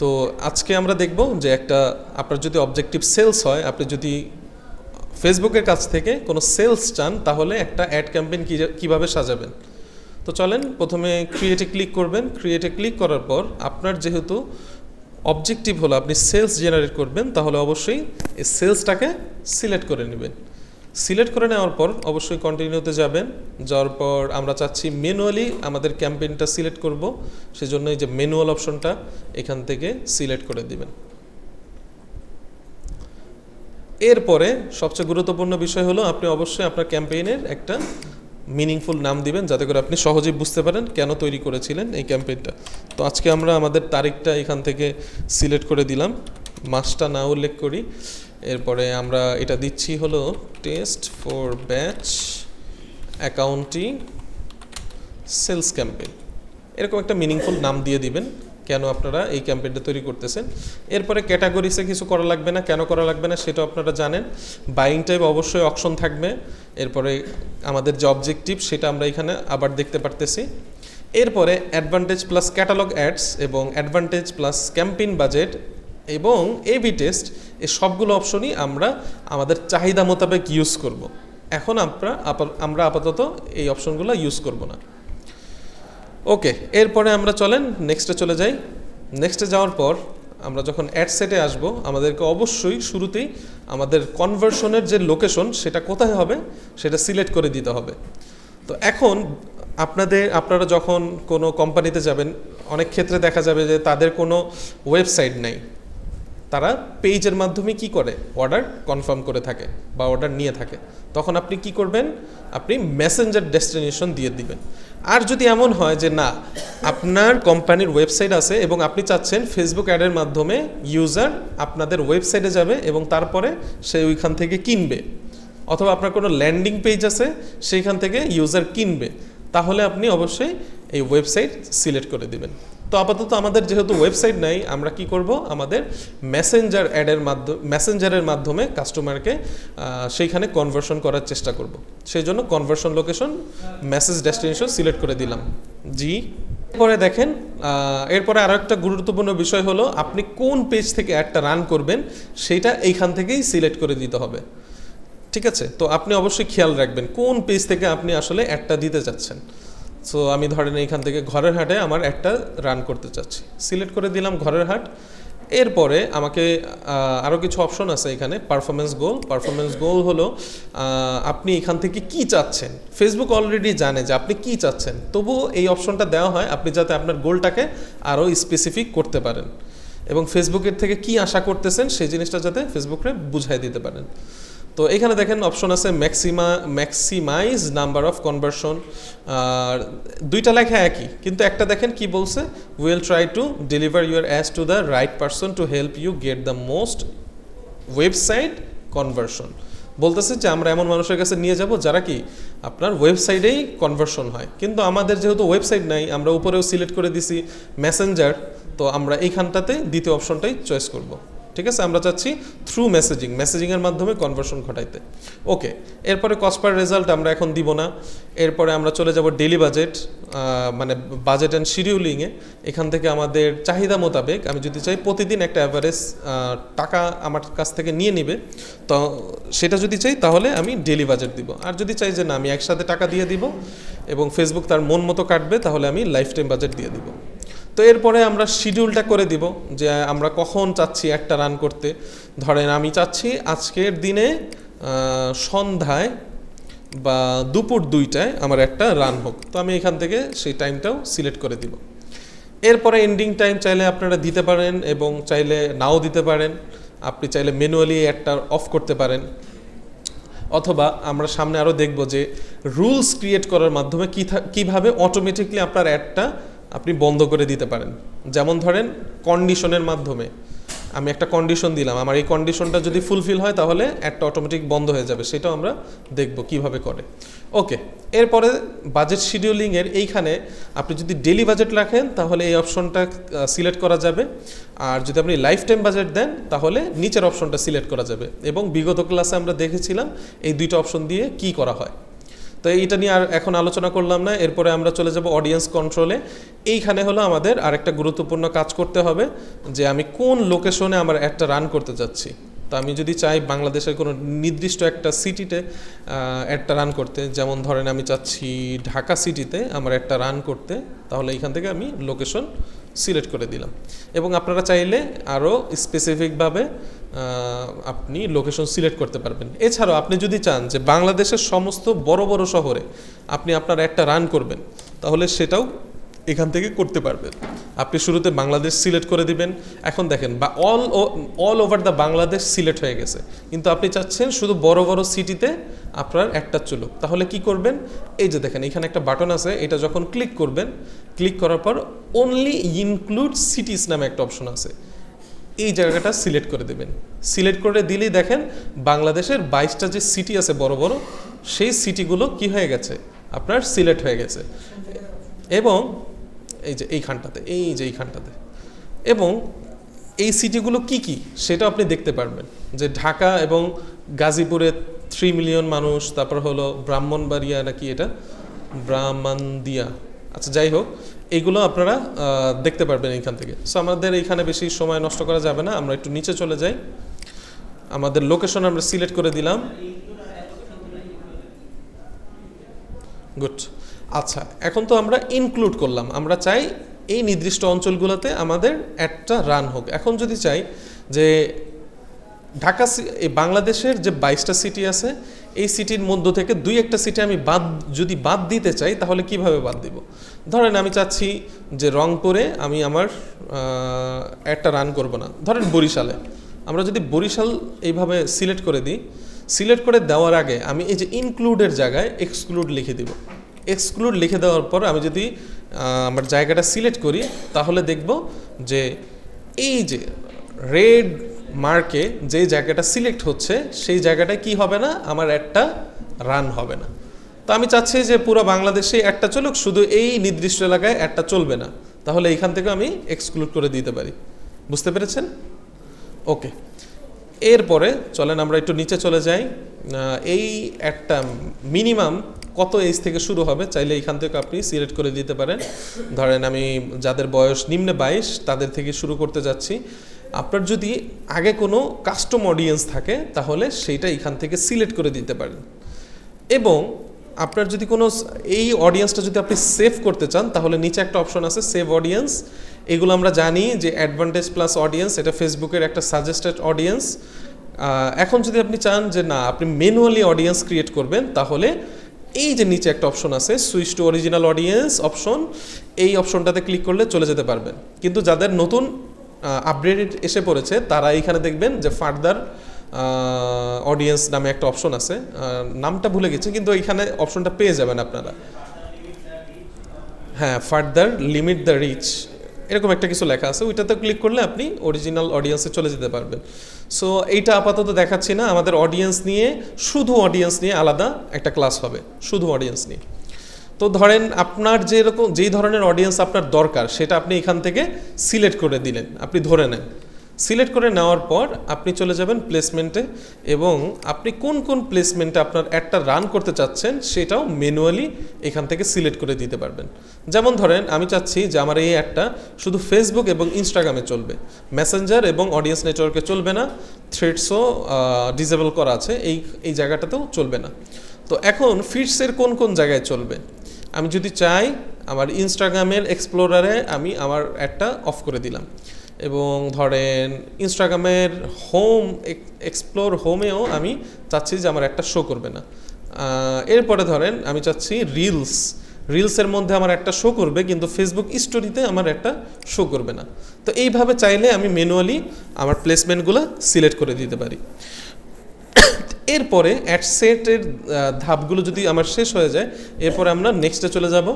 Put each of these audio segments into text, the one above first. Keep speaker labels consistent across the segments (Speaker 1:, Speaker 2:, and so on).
Speaker 1: তো আজকে আমরা দেখব যে একটা, আপনার যদি অবজেক্টিভ সেলস হয়, আপনি যদি ফেসবুকের কাছ থেকে কোনো সেলস চান, তাহলে একটা অ্যাড ক্যাম্পেইন কীভাবে সাজাবেন? তো চলেন, প্রথমে ক্রিয়েটে ক্লিক করবেন। ক্রিয়েটে ক্লিক করার পর আপনার যেহেতু অবজেক্টিভ হলো, আপনি সেলস জেনারেট করবেন, তাহলে অবশ্যই এই সেলসটাকে সিলেক্ট করে নেবেন। সিলেক্ট করে নেওয়ার পর অবশ্যই কন্টিনিউতে যাবেন। যাওয়ার পর আমরা চাচ্ছি ম্যানুয়ালি আমাদের ক্যাম্পেইনটা সিলেক্ট করব। সেজন্য এই যে ম্যানুয়াল অপশনটা এখান থেকে সিলেক্ট করে দিবেন। এরপরে সবচেয়ে গুরুত্বপূর্ণ বিষয় হলো, আপনি অবশ্যই আপনার ক্যাম্পেইনের একটা মিনিংফুল নাম দিবেন, যাতে করে আপনি সহজেই বুঝতে পারেন কেন তৈরি করেছিলেন এই ক্যাম্পেইনটা তো আজকে আমরা আমাদের তারিখটা এখান থেকে সিলেক্ট করে দিলাম। মাসটা না উল্লেখ করি। এরপরে আমরা এটা দিচ্ছি হলো test for batch accounting sales campaign এরকম একটা মিনিংফুল নাম দিয়ে দিবেন কেন আপনারা এই ক্যাম্পেইনটা তৈরি করতেছেন। এরপরে ক্যাটাগরিসে কিছু করা লাগবে না, কেন করা লাগবে না সেটা আপনারা জানেন। বাইং টাইপ অবশ্যই অপশন থাকবে। এরপরে আমাদের যে অবজেক্টিভ সেটা আমরা এখানে আবার দেখতে পারতেছি। এরপরে অ্যাডভান্টেজ প্লাস ক্যাটালগ অ্যাডস এবং অ্যাডভান্টেজ প্লাস ক্যাম্পেইন বাজেট এবং এবি টেস্ট এই সবগুলো অপশনই আমরা আমাদের চাহিদা মোতাবেক ইউজ করব। এখন আমরা আমরা আপাতত এই অপশনগুলো ইউজ করব না। ওকে এরপরে আমরা চলেন নেক্সটে চলে যাই। নেক্সটে যাওয়ার পর আমরা যখন অ্যাড সেটে আসব, আমাদেরকে অবশ্যই শুরুতেই আমাদের কনভার্সনের যে লোকেশন সেটা কোথায় হবে, সেটা সিলেক্ট করে দিতে হবে। তো এখন আপনাদের, আপনারা যখন কোনো কোম্পানিতে যাবেন, অনেক ক্ষেত্রে দেখা যাবে যে তাদের কোনো ওয়েবসাইট নেই। তারা পেজের মাধ্যমে কি করে? অর্ডার কনফার্ম করে থাকে বা অর্ডার নিয়ে থাকে। তখন আপনি কি করবেন? আপনি মেসেঞ্জার ডেস্টিনেশন দিয়ে দিবেন। আর যদি এমন হয় যে, না, আপনার কোম্পানির ওয়েবসাইট আছে এবং আপনি চাচ্ছেন ফেসবুক অ্যাডের মাধ্যমে ইউজার আপনাদের ওয়েবসাইটে যাবে এবং তারপরে সে ওইখান থেকে কিনবে অথবা আপনার কোনো ল্যান্ডিং পেজ আছে, সেইখান থেকে ইউজার কিনবে, তাহলে আপনি অবশ্যই এই ওয়েবসাইট সিলেক্ট করে দিবেন। তো আপাতত আমাদের যেহেতু ওয়েবসাইট নাই, আমরা কি করব? আমাদের মেসেঞ্জার অ্যাডের মাধ্যমে মেসেঞ্জারের মাধ্যমে কাস্টমারকে সেইখানে কনভার্সন করার চেষ্টা করব। সেই জন্য conversion location message destination select করে দিলাম। জি। এরপরে দেখেন এরপরে আরও একটা গুরুত্বপূর্ণ বিষয় হলো, আপনি কোন পেজ থেকে অ্যাডটা রান করবেন, সেটা এইখান থেকেই সিলেক্ট করে দিতে হবে। ঠিক আছে? তো আপনি অবশ্যই খেয়াল রাখবেন, কোন পেজ থেকে আপনি আসলে অ্যাডটা দিতে চাচ্ছেন। সো আমি ধরেন এইখান থেকে ঘরের হাটে আমার একটা রান করতে চাচ্ছি। সিলেক্ট করে দিলাম ঘরের হাট। এরপরে আমাকে আরও কিছু অপশন আছে এখানে। পারফরমেন্স গোল পারফরমেন্স গোল হলো আপনি এখান থেকে কি চাচ্ছেন? ফেসবুক অলরেডি জানে যে আপনি কি চাচ্ছেন। তবুও এই অপশনটা দেওয়া হয় আপনি যাতে আপনার গোলটাকে আরও স্পেসিফিক করতে পারেন। এবং ফেসবুকের থেকে কি আশা করতেছেন, সেই জিনিসটা যাতে ফেসবুকে বুঝাই দিতে পারেন। তো এখানে দেখেন অপশন আছে maxima maximise number of conversion আর দুইটা লেখা একই, কিন্তু একটা দেখেন কি বলছে will try to deliver your ads to the right person to help you get the most website conversion বলতেছে যে আমরা এমন মানুষের কাছে নিয়ে যাব যারা কি আপনার ওয়েবসাইটেই কনভার্সন হয়। কিন্তু আমাদের যেহেতু ওয়েবসাইট নাই, আমরা উপরেও সিলেক্ট করে দিছি মেসেঞ্জার তো আমরা এইখানটাতে দ্বিতীয় অপশনটাই চয়েস করব। ঠিক আছে? আমরা চাচ্ছি থ্রু মেসেজিং মেসেজিংয়ের মাধ্যমে কনভার্সন ঘটাইতে। ওকে এরপরে কস্ট পার রেজাল্ট আমরা এখন দিব না। এরপরে আমরা চলে যাব ডেলি বাজেট মানে বাজেট অ্যান্ড শিডিউলিংয়ে এখান থেকে আমাদের চাহিদা মোতাবেক আমি যদি চাই প্রতিদিন একটা অ্যাভারেজ টাকা আমার কাছ থেকে নিয়ে নিবে, তো সেটা যদি চাই তাহলে আমি ডেলি বাজেট দিব। আর যদি চাই যে না, আমি একসাথে টাকা দিয়ে দিব এবং ফেসবুক তার মন মতো কাটবে, তাহলে আমি লাইফ টাইম বাজেট দিয়ে দিব। তো এরপরে আমরা শিডিউলটা করে দিব যে আমরা কখন চাচ্ছি একটা রান করতে। ধরেন আমি চাচ্ছি আজকের দিনে সন্ধ্যায় বা দুপুর দুইটায় আমার একটা রান হোক। তো আমি এখান থেকে সেই টাইমটাও সিলেক্ট করে দিব। এরপরে এন্ডিং টাইম চাইলে আপনারা দিতে পারেন এবং চাইলে নাও দিতে পারেন। আপনি চাইলে ম্যানুয়ালি একটা অফ করতে পারেন। অথবা আমরা সামনে আরও দেখব যে রুলস ক্রিয়েট করার মাধ্যমে কী কীভাবে অটোমেটিকলি আপনার অ্যাডটা আপনি বন্ধ করে দিতে পারেন। যেমন ধরেন কন্ডিশনের মাধ্যমে। আমি একটা কন্ডিশন দিলাম। আমার এই কন্ডিশনটা যদি ফুলফিল হয় তাহলে একটা অটোমেটিক বন্ধ হয়ে যাবে। সেটাও আমরা দেখব কীভাবে করে। ওকে, এরপরে বাজেট শিডিউলিংয়ের এইখানে আপনি যদি ডেলি বাজেট রাখেন, তাহলে এই অপশনটা সিলেক্ট করা যাবে। আর যদি আপনি লাইফ টাইম বাজেট দেন, তাহলে নিচের অপশনটা সিলেক্ট করা যাবে। এবং বিগত ক্লাসে আমরা দেখেছিলাম, এই দুইটা অপশন দিয়ে কি করা হয়। তো এইটা নিয়ে আর এখন আলোচনা করলাম না, এরপরে আমরা চলে যাব অডিয়েন্স কন্ট্রোলে এইখানে হলো আমাদের আরেকটা গুরুত্বপূর্ণ কাজ করতে হবে, যে আমি কোন লোকেশনে আমার একটা রান করতে যাচ্ছি। তো আমি যদি চাই বাংলাদেশের কোনো নির্দিষ্ট একটা সিটিতে একটা রান করতে, যেমন ধরেন আমি চাচ্ছি ঢাকা সিটিতে আমার একটা রান করতে, তাহলে এইখান থেকে আমি লোকেশন সিলেক্ট করে দিলাম। এবং আপনারা চাইলে আরও স্পেসিফিকভাবে আপনি লোকেশন সিলেক্ট করতে পারবেন। এছাড়াও আপনি যদি চান যে বাংলাদেশের সমস্ত বড় বড় শহরে আপনি আপনার একটা রান করবেন, তাহলে সেটাও এখান থেকে করতে পারবেন। আপনি শুরুতে বাংলাদেশ সিলেক্ট করে দিবেন। এখন দেখেন, বা all all over the Bangladesh select হয়ে গেছে। কিন্তু আপনি চাচ্ছেন শুধু বড় বড় সিটিতে আপনার একটা চলুক তাহলে কি করবেন? এই যে দেখেন, এখানে একটা বাটন আছে। এটা যখন ক্লিক করবেন ক্লিক করার পর অনলি ইনক্লুড সিটিস নামে একটা অপশন আছে। এই জায়গাটা সিলেক্ট করে দেবেন। সিলেক্ট করে দিলেই দেখেন বাংলাদেশের বাইশটা যে সিটি আছে বড় বড়, সেই সিটিগুলো কি হয়ে গেছে? আপনার সিলেক্ট হয়ে গেছে। এবং এই যে এইখানটাতে এই যে এইখানটাতে এবং এই সিটিগুলো কি কি, সেটা আপনি দেখতে পারবেন। যে ঢাকা এবং গাজীপুরে থ্রি মিলিয়ন মানুষ, তারপর হলো ব্রাহ্মণবাড়িয়া নাকি এটা? ব্রাহ্মণদিয়া। আচ্ছা যাই হোক এইগুলো আপনারা দেখতে পারবেন এইখান থেকে। সো আমাদের এইখানে বেশি সময় নষ্ট করা যাবে না, আমরা একটু নিচে চলে যাই। আমাদের লোকেশন আমরা সিলেক্ট করে দিলাম। গুড আচ্ছা এখন তো আমরা ইনক্লুড করলাম। আমরা চাই এই নির্দিষ্ট অঞ্চলগুলোতে আমাদের একটা রান হোক। এখন যদি চাই যে ঢাকা এই বাংলাদেশের যে বাইশটা সিটি আছে এই সিটির মধ্য থেকে দুই একটা সিটি আমি বাদ, যদি বাদ দিতে চাই, তাহলে কীভাবে বাদ দিব? ধরেন আমি চাচ্ছি যে রংপুরে আমি আমার একটা রান করব না। ধরেন বরিশালে। আমরা যদি বরিশাল এইভাবে সিলেক্ট করে দিই সিলেক্ট করে দেওয়ার আগে আমি এই যে ইনক্লুডের জায়গায় এক্সক্লুড লিখে দিব। এক্সক্লুড লিখে দেওয়ার পর আমি যদি আমার জায়গাটা সিলেক্ট করি, তাহলে দেখব যে এই যে রেড মার্কে যে জায়গাটা সিলেক্ট হচ্ছে, সেই জায়গাটায় কি হবে না? আমার একটা রান হবে না। তো আমি চাচ্ছি যে পুরো বাংলাদেশে একটা চলুক, শুধু এই নির্দিষ্ট এলাকায় একটা চলবে না। তাহলে এইখান থেকে আমি এক্সক্লুড করে দিতে পারি। বুঝতে পেরেছেন? ওকে। এরপরে চলেন আমরা একটু নিচে চলে যাই। এই একটা মিনিমাম কত এজ থেকে শুরু হবে? চাইলে এখান থেকে আপনি সিলেক্ট করে দিতে পারেন। ধরেন আমি যাদের বয়স নিম্নে বাইশ, তাদের থেকে শুরু করতে যাচ্ছি। আপনার যদি আগে কোনো কাস্টম অডিয়েন্স থাকে, তাহলে সেইটা এখান থেকে সিলেক্ট করে দিতে পারেন। এবং আপনার যদি কোনো এই অডিয়েন্সটা যদি আপনি সেভ করতে চান, তাহলে নিচে একটা অপশন আছে সেভ অডিয়েন্স এগুলো আমরা জানি যে অ্যাডভান্টেজ প্লাস অডিয়েন্স এটা ফেসবুকের একটা সাজেস্টেড অডিয়েন্স এখন যদি আপনি চান যে না, আপনি ম্যানুয়ালি অডিয়েন্স ক্রিয়েট করবেন, তাহলে এই যে নিচে একটা অপশন আছে switch to original audience option এই অপশনটাতে ক্লিক করলে চলে যেতে পারবেন। কিন্তু যাদের নতুন আপডেটেড এসে পড়েছে। তারা এইখানে দেখবেন যে ফার্দার অডিয়েন্স নামে একটা অপশন আছে। নামটা ভুলে গেছে, কিন্তু এইখানে অপশনটা পেয়ে যাবেন আপনারা। হ্যাঁ ফার্দার লিমিট দ্য রিচ এরকম একটা কিছু লেখা আছে। ওইটাতে ক্লিক করলে আপনি অরিজিনাল অডিয়েন্সে চলে যেতে পারবেন। সো এইটা আপাতত দেখাচ্ছি না। আমাদের অডিয়েন্স নিয়ে, শুধু অডিয়েন্স নিয়ে আলাদা একটা ক্লাস হবে। শুধু অডিয়েন্স নিয়ে। তো ধরেন আপনার যেরকম, যেই ধরনের অডিয়েন্স আপনার দরকার, সেটা আপনি এখান থেকে সিলেক্ট করে দিলেন, আপনি ধরে নেন। সিলেক্ট করে নেওয়ার পর আপনি চলে যাবেন প্লেসমেন্টে এবং আপনি কোন কোন প্লেসমেন্টে আপনার একটা রান করতে চাচ্ছেন, সেটাও ম্যানুয়ালি এখান থেকে সিলেক্ট করে দিতে পারবেন। যেমন ধরেন, আমি চাচ্ছি যে আমার এই অ্যাডটা শুধু ফেসবুক এবং ইনস্টাগ্রামে চলবে। মেসেঞ্জার এবং অডিয়েন্স নেটওয়ার্কে চলবে না থ্রেডসও ডিসেবল করা আছে, এই এই জায়গাটাতেও চলবে না। তো এখন ফিটসের কোন কোন জায়গায় চলবে? আমি যদি চাই আমার ইনস্টাগ্রামের এক্সপ্লোরারে আমি আমার একটা অফ করে দিলাম। এবং ধরেন ইনস্টাগ্রামের হোম এক্সপ্লোর হোমেও আমি চাচ্ছি যে আমার একটা শো করবে না। এরপরে ধরেন আমি চাচ্ছি রিলস রিলসের মধ্যে আমার একটা শো করবে, কিন্তু ফেসবুক স্টোরিতে আমার একটা শো করবে না। তো এইভাবে চাইলে আমি ম্যানুয়ালি আমার প্লেসমেন্টগুলো সিলেক্ট করে দিতে পারি। এরপরে অ্যাডসেটের ধাপগুলো যদি আমার শেষ হয়ে যায়, এরপরে আমরা নেক্সটে চলে যাব।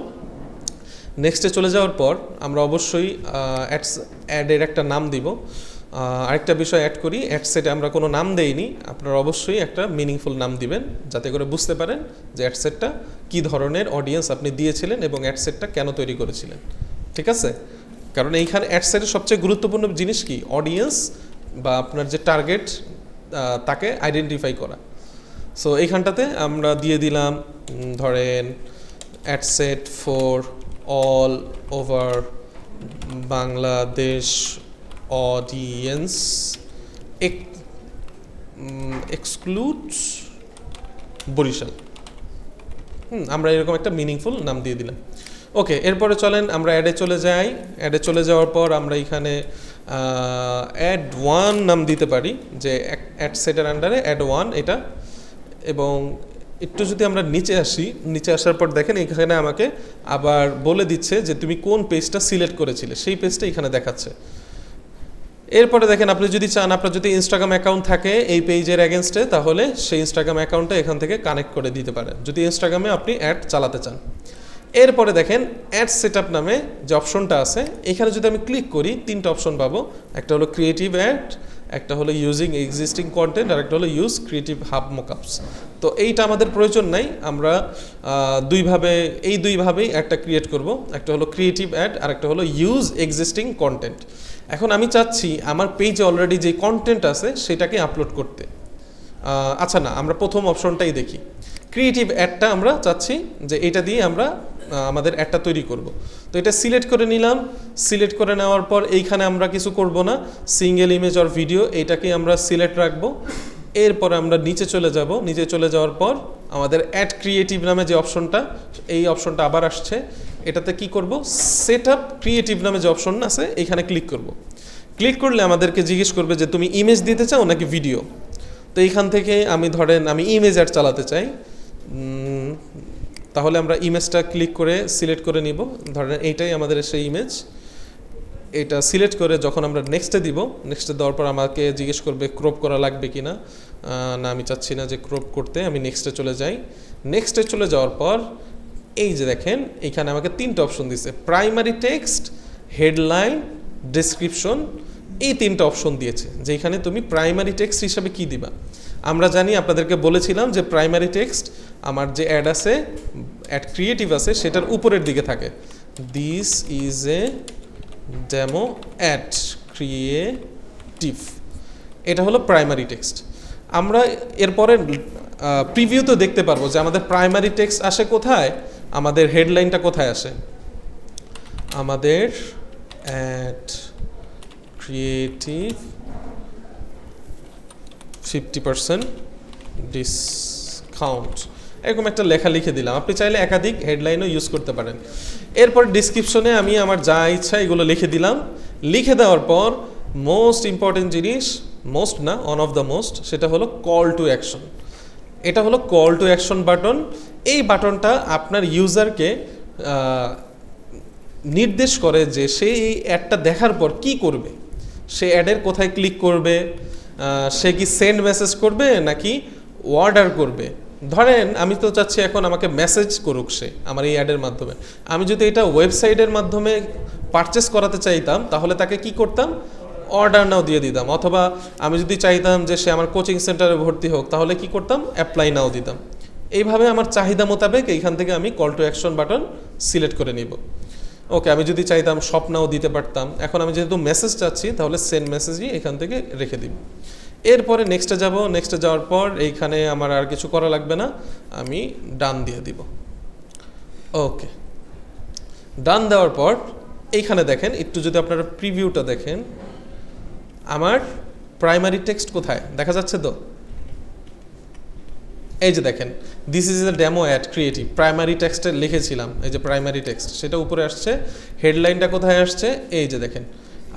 Speaker 1: নেক্সটে চলে যাওয়ার পর আমরা অবশ্যই অ্যাডস অ্যাডের একটা নাম দিব। আরেকটা বিষয় অ্যাড করি অ্যাডসেটে আমরা কোনো নাম দেইনি। আপনারা অবশ্যই একটা মিনিংফুল নাম দিবেন, যাতে করে বুঝতে পারেন যে অ্যাডসেটটা কী ধরনের অডিয়েন্স আপনি দিয়েছিলেন এবং অ্যাডসেটটা কেন তৈরি করেছিলেন। ঠিক আছে? কারণ এইখানে অ্যাডসেটের সবচেয়ে গুরুত্বপূর্ণ জিনিস কি? অডিয়েন্স বা আপনার যে টার্গেট তাকে আইডেন্টিফাই করা। সো এইখানটাতে আমরা দিয়ে দিলাম ধরেন ad set for all over Bangladesh audience exclude Barishal. হুম, আমরা এরকম একটা মিনিংফুল নাম দিয়ে দিলাম। ওকে এরপরে চলেন, আমরা অ্যাডে চলে যাই। অ্যাডে চলে যাওয়ার পর আমরা এখানে অ্যাড ওয়ান নাম দিতে পারি, যে অ্যাড সেটের আন্ডারে অ্যাড ওয়ান এটা, এবং একটু যদি আমরা নিচে আসি, নিচে আসার পর দেখেন এখানে আমাকে আবার বলে দিচ্ছে যে তুমি কোন পেজটা সিলেক্ট করেছিলে, সেই পেজটা এখানে দেখাচ্ছে। এরপরে দেখেন আপনি যদি চান, আপনার যদি ইনস্টাগ্রাম অ্যাকাউন্ট থাকে এই পেজের অ্যাগেনস্টে তাহলে সেই ইনস্টাগ্রাম অ্যাকাউন্টটা এখান থেকে কানেক্ট করে দিতে পারেন। যদি ইনস্টাগ্রামে আপনি অ্যাড চালাতে চান। এরপরে দেখেন অ্যাড সেট নামে যে অপশনটা আছে, এখানে যদি আমি ক্লিক করি, তিনটা অপশন পাবো। একটা হলো ক্রিয়েটিভ অ্যাড একটা হলো ইউজিং এক্সিস্টিং কন্টেন্ট আর একটা হলো ইউজ ক্রিয়েটিভ হাব মোকআপস তো এইটা আমাদের প্রয়োজন নাই, আমরা দুইভাবে, এই দুইভাবেই একটা ক্রিয়েট করব। একটা হলো ক্রিয়েটিভ অ্যাড আর একটা হলো ইউজ এক্সিস্টিং কন্টেন্ট এখন আমি চাচ্ছি, আমার পেজে অলরেডি যে কন্টেন্ট আছে, সেটাকে আপলোড করতে। আচ্ছা না, আমরা প্রথম অপশনটাই দেখি। ক্রিয়েটিভ অ্যাডটা আমরা চাচ্ছি যে এটা দিয়ে আমরা আমাদের অ্যাডটা তৈরি করব। তো এটা সিলেক্ট করে নিলাম। সিলেক্ট করে নেওয়ার পর এইখানে আমরা কিছু করব না। সিঙ্গেল ইমেজ অর ভিডিও এইটাকে আমরা সিলেক্ট রাখব। এরপর আমরা নিচে চলে যাব। নিচে চলে যাওয়ার পর আমাদের অ্যাড ক্রিয়েটিভ নামে যে অপশনটা এই অপশনটা আবার আসছে। এটাতে কি করব? সেট আপ ক্রিয়েটিভ নামে যে অপশন আছে এখানে ক্লিক করব। ক্লিক করলে আমাদেরকে জিজ্ঞেস করবে যে, তুমি ইমেজ দিতে চাও নাকি ভিডিও তো এইখান থেকে আমি ধরেন আমি ইমেজ অ্যাড চালাতে চাই। তাহলে আমরা ইমেজটা ক্লিক করে সিলেক্ট করে নিব। ধরেন এইটাই আমাদের সেই ইমেজ এটা সিলেক্ট করে যখন আমরা নেক্সটে দিব নেক্সটে দেওয়ার পর আমাকে জিজ্ঞেস করবে ক্রপ করা লাগবে কি না, আমি চাচ্ছি না যে ক্রপ করতে, আমি নেক্সটে চলে যাই। নেক্সটে চলে যাওয়ার পর, এই যে দেখেন, এখানে আমাকে তিনটা অপশন দিছে। প্রাইমারি টেক্সট হেডলাইন ডেসক্রিপশন এই তিনটা অপশন দিয়েছে। যেখানে তুমি প্রাইমারি টেক্সট হিসাবে কি দিবা? আমরা জানি, আপনাদেরকে বলেছিলাম যে প্রাইমারি টেক্সট আমার যে অ্যাড আছে অ্যাড ক্রিয়েটিভ আছে, সেটার উপরের দিকে থাকে। This is a demo ad creative এটা হলো প্রাইমারি টেক্সট আমরা এরপরে প্রিভিউ তো দেখতে পারব যে আমাদের প্রাইমারি টেক্সট আসে কোথায়, আমাদের হেডলাইনটা কোথায় আসে। আমাদের ad creative fifty percent discount এরকম একটা লেখা লিখে দিলাম। আপনি চাইলে একাধিক হেডলাইনও ইউজ করতে পারেন। এরপর ডিসক্রিপশনে আমি আমার যা ইচ্ছা এগুলো লিখে দিলাম। লিখে দেওয়ার পর মোস্ট ইম্পর্টেন্ট জিনিস মোস্ট না অন অফ দ্য মোস্ট সেটা হলো কল টু অ্যাকশন এটা হলো কল টু অ্যাকশন বাটন এই বাটনটা আপনার ইউজারকে নির্দেশ করে যে সে এই অ্যাডটা দেখার পর কি করবে? সে অ্যাডের কোথায় ক্লিক করবে? সে কি সেন্ড মেসেজ করবে নাকি অর্ডার করবে? ধরেন, আমি তো চাচ্ছি এখন আমাকে মেসেজ করুক সে, আমার এই অ্যাডের মাধ্যমে। আমি যদি এটা ওয়েবসাইটের মাধ্যমে পারচেস করাতে চাইতাম, তাহলে তাকে কি করতাম? অর্ডার নাও দিয়ে দিতাম। অথবা আমি যদি চাইতাম যে সে আমার কোচিং সেন্টারে ভর্তি হোক, তাহলে কি করতাম? অ্যাপ্লাই নাও দিতাম। এইভাবে আমার চাহিদা মোতাবেক এইখান থেকে আমি call to action button select করে নিব। ওকে, আমি যদি চাইতাম স্বপ্নাও দিতে পারতাম, এখন আমি যেহেতু মেসেজ চাচ্ছি, তাহলে সেন্ড মেসেজই এখান থেকে রেখে দিব। এরপরে নেক্সটে যাব। নেক্সটে যাওয়ার পর এইখানে আমার আর কিছু করা লাগবে না। আমি ডান দিয়ে দিব। ওকে ডান দেওয়ার পর এইখানে দেখেন, একটু যদি আপনারা প্রিভিউটা দেখেন, আমার প্রাইমারি টেক্সট কোথায়? দেখা যাচ্ছে তো? এই যে দেখেন this is a demo ad creative primary টেক্সটে লিখেছিলাম, এই যে প্রাইমারি টেক্সট সেটা উপরে আসছে। হেডলাইনটা কোথায় আসছে? এই যে দেখেন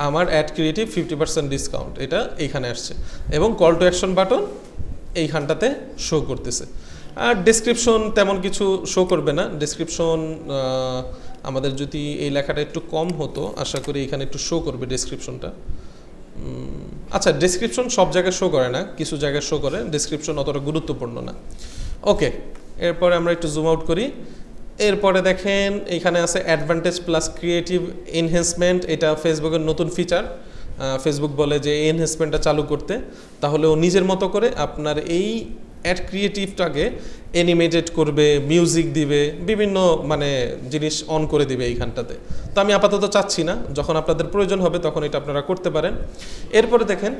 Speaker 1: আমার ad creative fifty percent discount এটা এইখানে আসছে। এবং কল টু অ্যাকশন বাটন এইখানটাতে শো করতেছে। আর ডেসক্রিপশন তেমন কিছু শো করবে না। ডেসক্রিপশন আমাদের যদি এই লেখাটা একটু কম হতো, আশা করি এখানে একটু শো করবে ডেসক্রিপশনটা আচ্ছা ডেসক্রিপশন সব জায়গায় শো করে না, কিছু জায়গায় শো করে। ডেসক্রিপশন অতটা গুরুত্বপূর্ণ না। ওকে এরপরে আমরা একটু জুম আউট করি। এরপরে দেখেন, এখানে আছে অ্যাডভান্টেজ প্লাস ক্রিয়েটিভ এনহেন্সমেন্ট এটা ফেসবুকের নতুন ফিচার ফেসবুক বলে যে এই এনহেন্সমেন্টটা চালু করতে। তাহলে ও নিজের মতো করে আপনার এই অ্যাড ক্রিয়েটিভটাকে অ্যানিমেটেড করবে মিউজিক দিবে, বিভিন্ন মানে জিনিস অন করে দিবে এইখানটাতে। তো আমি আপাতত চাচ্ছি না। যখন আপনাদের প্রয়োজন হবে তখন এটা আপনারা করতে পারেন। এরপরে দেখেন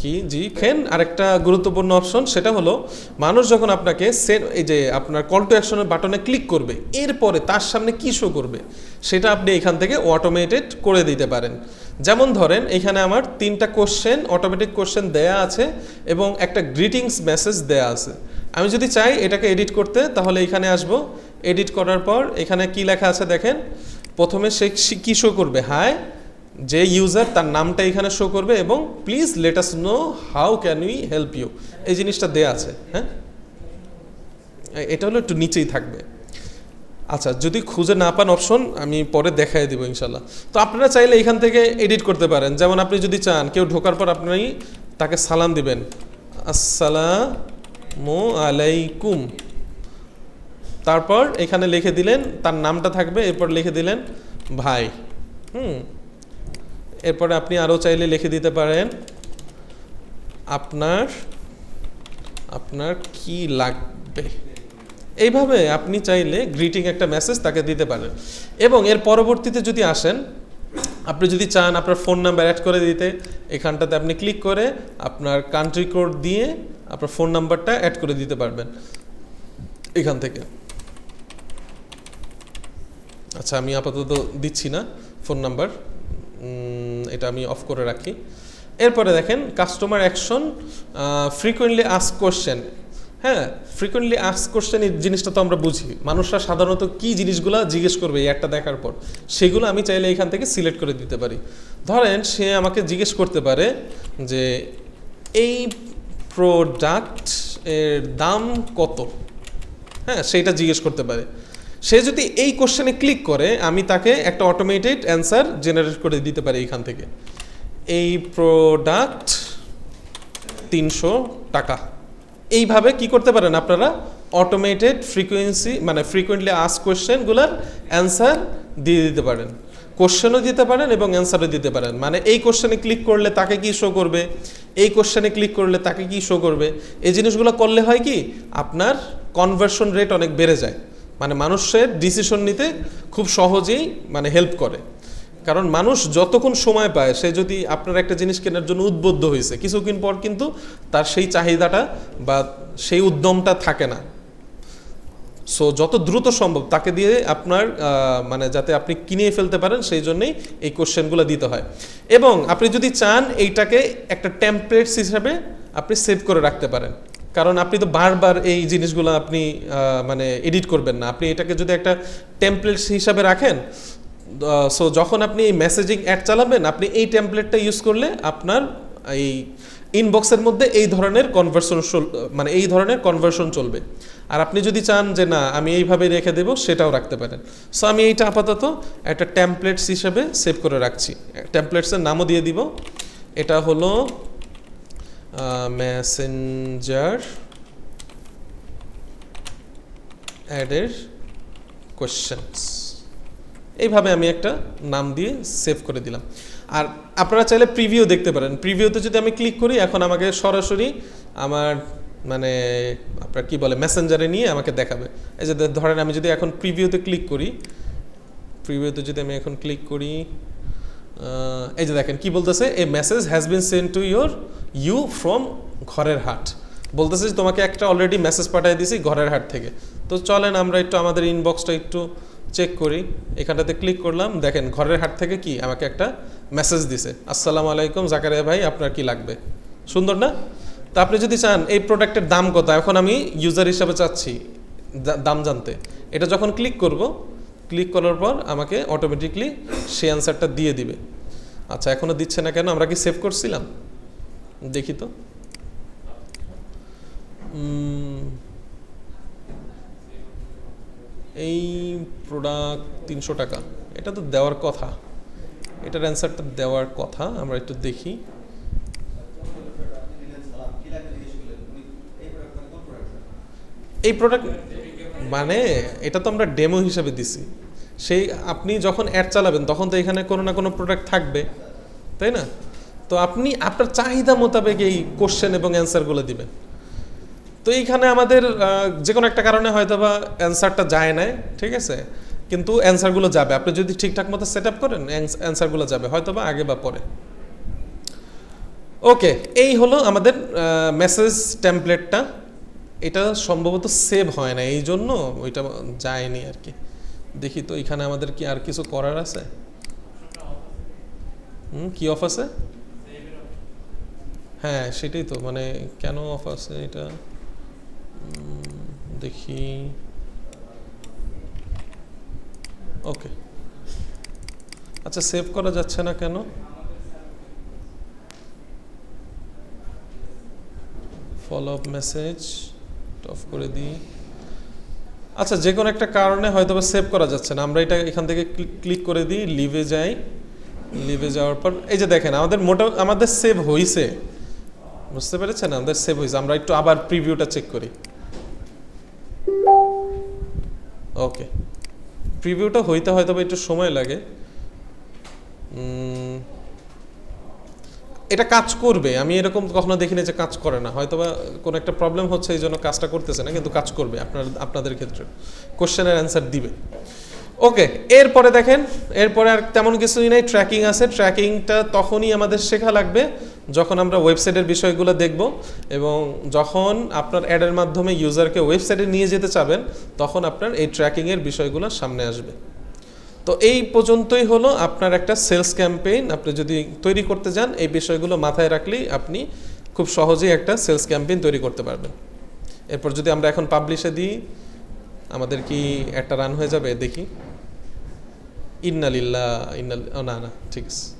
Speaker 1: কি? জি, খেন, আরেকটা গুরুত্বপূর্ণ অপশন সেটা হলো মানুষ যখন আপনাকে এই যে আপনার কল টু অ্যাকশনের বাটনে ক্লিক করবে, এরপরে তার সামনে কি শো করবে, সেটা আপনি এখান থেকে অটোমেটেড করে দিতে পারেন। যেমন ধরেন, এখানে আমার তিনটা কোশ্চেন অটোমেটিক কোশ্চেন দেয়া আছে এবং একটা গ্রিটিংস মেসেজ দেয়া আছে। আমি যদি চাই এটাকে এডিট করতে, তাহলে এখানে আসব। এডিট করার পর এখানে কি লেখা আছে দেখেন? প্রথমে সে কী শো করবে? হাই যে ইউজার তার নামটা এখানে শো করবে এবং please let us know how can we help you এই জিনিসটা দেয়া আছে হ্যাঁ? এটা হলো একটু নিচেই থাকবে। আচ্ছা যদি খুঁজে না পান অপশন আমি পরে দেখাই দেবো ইনশাল্লাহ। তো আপনারা চাইলে এখান থেকে এডিট করতে পারেন। যেমন আপনি যদি চান, কেউ ঢোকার পর আপনি তাকে সালাম দিবেন। আসসালামু আলাইকুম। তারপর এখানে লিখে দিলেন, তার নামটা থাকবে, এরপর লিখে দিলেন, ভাই। হুম। এরপরে আপনি আরও চাইলে লিখে দিতে পারেন, আপনার আপনার কি লাগবে? এইভাবে আপনি চাইলে গ্রিটিং একটা মেসেজ তাকে দিতে পারেন। এবং এর পরবর্তীতে যদি আসেন, আপনি যদি চান আপনার ফোন নাম্বার অ্যাড করে দিতে, এখানটাতে আপনি ক্লিক করে আপনার কান্ট্রি কোড দিয়ে আপনার ফোন নাম্বারটা অ্যাড করে দিতে পারবেন। এখান থেকে। আচ্ছা আমি আপাতত দিচ্ছি না ফোন নাম্বার এটা আমি অফ করে রাখি। এরপরে দেখেন customer action frequently ask question হ্যাঁ ফ্রিকোয়েন্টলি আস্ক কোশ্চেন এই জিনিসটা তো আমরা বুঝি। মানুষরা সাধারণত কি জিনিসগুলো জিজ্ঞেস করবে এই একটা দেখার পর। সেগুলো আমি চাইলে এখান থেকে সিলেক্ট করে দিতে পারি। ধরেন, সে আমাকে জিজ্ঞেস করতে পারে যে, এই প্রোডাক্টের দাম কত? হ্যাঁ সেইটা জিজ্ঞেস করতে পারে। সে যদি এই কোশ্চেনে ক্লিক করে, আমি তাকে একটা অটোমেটেড অ্যান্সার জেনারেট করে দিতে পারি এখান থেকে। এই প্রোডাক্ট তিনশো টাকা। এইভাবে কি করতে পারেন আপনারা? অটোমেটেড ফ্রিকোয়েন্সি মানে ফ্রিকোয়েন্টলি আস কোশ্চেনগুলোর অ্যান্সার দিয়ে দিতে পারেন। কোশ্চেনও দিতে পারেন এবং অ্যান্সারও দিতে পারেন। মানে এই কোশ্চেনে ক্লিক করলে তাকে কি শো করবে? এই কোশ্চেনে ক্লিক করলে তাকে কি শো করবে? এই জিনিসগুলো করলে হয় কি? আপনার কনভার্সন রেট অনেক বেড়ে যায়। মানে মানুষের ডিসিশন নিতে খুব সহজেই মানে হেল্প করে। কারণ মানুষ যতক্ষণ সময় পায়, সে যদি আপনার একটা জিনিস কেনার জন্য উদ্বুদ্ধ হয়েছে, কিছুক্ষণ পর কিন্তু তার সেই চাহিদাটা বা সেই উদ্যমটা থাকে না। সো যত দ্রুত সম্ভব তাকে দিয়ে আপনার মানে যাতে আপনি কিনে ফেলতে পারেন, সেই জন্যেই এই কোশ্চেনগুলো দিতে হয়। এবং আপনি যদি চান, এইটাকে একটা টেমপ্লেটস হিসাবে আপনি সেভ করে রাখতে পারেন। কারণ আপনি তো বারবার এই জিনিসগুলো আপনি মানে এডিট করবেন না। আপনি এটাকে যদি একটা টেমপ্লেটস হিসাবে রাখেন সো যখন আপনি এই মেসেজিং অ্যাড চালাবেন, আপনি এই টেমপ্লেটটা ইউজ করলে আপনার এই ইনবক্সের মধ্যে এই ধরনের কনভার্সন মানে এই ধরনের কনভার্সন চলবে। আর আপনি যদি চান যে না, আমি এইভাবে রেখে দেবো, সেটাও রাখতে পারেন। সো আমি এইটা আপাতত একটা টেমপ্লেটস হিসেবে সেভ করে রাখছি। টেমপ্লেটসের নামও দিয়ে দিব। এটা হলো মেসেঞ্জার অ্যাডের কোয়েশ্চেন্স এইভাবে আমি একটা নাম দিয়ে সেভ করে দিলাম। আর আপনারা চাইলে প্রিভিউ দেখতে পারেন। প্রিভিউতে যদি আমি ক্লিক করি, এখন আমাকে সরাসরি আমার মানে আপনার কি বলে মেসেঞ্জারে নিয়ে আমাকে দেখাবে। এই যে ধরেন আমি যদি এখন প্রিভিউতে ক্লিক করি প্রিভিউতে যদি আমি এখন ক্লিক করি এই যে দেখেন, কি বলতেছে? A message has been send to your you from ঘরের হাট। বলতেছে যে, তোমাকে একটা অলরেডি মেসেজ পাঠিয়ে দিয়েছি ঘরের হাট থেকে। তো চলেন আমরা একটু আমাদের ইনবক্সটা একটু চেক করি। এখানটাতে ক্লিক করলাম, দেখেন, ঘরের হাট থেকে কি আমাকে একটা মেসেজ দিছে? আসসালামু আলাইকুম জাকারিয়া ভাই, আপনার কি লাগবে? সুন্দর না? তা আপনি যদি চান, এই প্রোডাক্টের দাম কত? এখন আমি ইউজার হিসাবে চাচ্ছি দাম জানতে। এটা যখন ক্লিক করব ক্লিক করার পর আমাকে অটোমেটিকলি সেই অ্যান্সারটা দিয়ে দিবে। আচ্ছা এখনও দিচ্ছে না কেন? আমরা কি সেভ করছিলাম? দেখি তো। এই প্রোডাক্ট তিনশো টাকা। এটা তো দেওয়ার কথা। এটার অ্যান্সারটা দেওয়ার কথা। আমরা একটু দেখি। এই প্রোডাক্ট মানে এটা তো আমরা ডেমো হিসাবে দিছি। সেই আপনি যখন অ্যাড চালাবেন, তখন তো এখানে কোনো না কোনো প্রোডাক্ট থাকবে, তাই না? তো আপনি আপনার চাহিদা মোতাবেক এই কোশ্চেন এবং অ্যান্সারগুলো দিবেন। তো এইখানে আমাদের যে কোনো একটা কারণে হয়তো বা অ্যান্সারটা যায় না ঠিক আছে? কিন্তু অ্যান্সারগুলো যাবে। আপনি যদি ঠিকঠাক মতো সেট আপ করেন অ্যান্সারগুলো যাবে হয়তো বা আগে বা পরে। ওকে এই হলো আমাদের মেসেজ টেমপ্লেটটা এটা সম্ভবত সেভ হয় না, এই জন্য ওইটা যায়নি আর কি। দেখি তো, এখানে আমাদের কি আর কিছু করার আছে? হুম, কি অফ আছে? হ্যাঁ সেটাই তো মানে কেন অফ আছে এটা? দেখি। ওকে। আচ্ছা সেভ করা যাচ্ছে না কেন? ফলো আপ মেসেজ অফ করে দিই। আচ্ছা যে কোনো একটা কারণে হয়তো বা সেভ করা যাচ্ছে না। আমরা এটা এখান থেকে ক্লিক করে দিই লিভে যাই। লিভে যাওয়ার পর, এই যে দেখেন, আমাদের মোটা, আমাদের সেভ হয়েছে বুঝতে পেরেছেন? আমাদের সেভ হয়েছে আমরা একটু আবার প্রিভিউটা চেক করি। ওকে প্রিভিউটা হইতে হয়তো বা একটু সময় লাগে। এটা কাজ করবে। আমি এরকম কখনো দেখিনি যে কাজ করে না। হয়তো বা কোনো একটা প্রবলেম হচ্ছে, এই জন্য কাজটা করতেছে না, কিন্তু কাজ করবে আপনার, আপনাদের ক্ষেত্রে। কোশ্চেনের অ্যান্সার দিবে। ওকে এরপরে দেখেন, এরপরে আর তেমন কিছুই নাই ট্র্যাকিং আছে। ট্র্যাকিংটা তখনই আমাদের শেখা লাগবে যখন আমরা ওয়েবসাইটের বিষয়গুলো দেখব এবং যখন আপনার অ্যাডের মাধ্যমে ইউজারকে ওয়েবসাইটে নিয়ে যেতে চাবেন, তখন আপনার এই ট্র্যাকিংয়ের বিষয়গুলো সামনে আসবে। তো এই পর্যন্তই হলো আপনার একটা সেলস ক্যাম্পেইন। আপনি যদি তৈরি করতে যান, এই বিষয়গুলো মাথায় রাখলেই আপনি খুব সহজেই একটা সেলস ক্যাম্পেইন তৈরি করতে পারবেন। এরপর যদি আমরা এখন পাবলিশে দিই, আমাদের কি একটা রান হয়ে যাবে? দেখি। ইন্নালিল্লা, ইন্নাল না না, ঠিক আছে।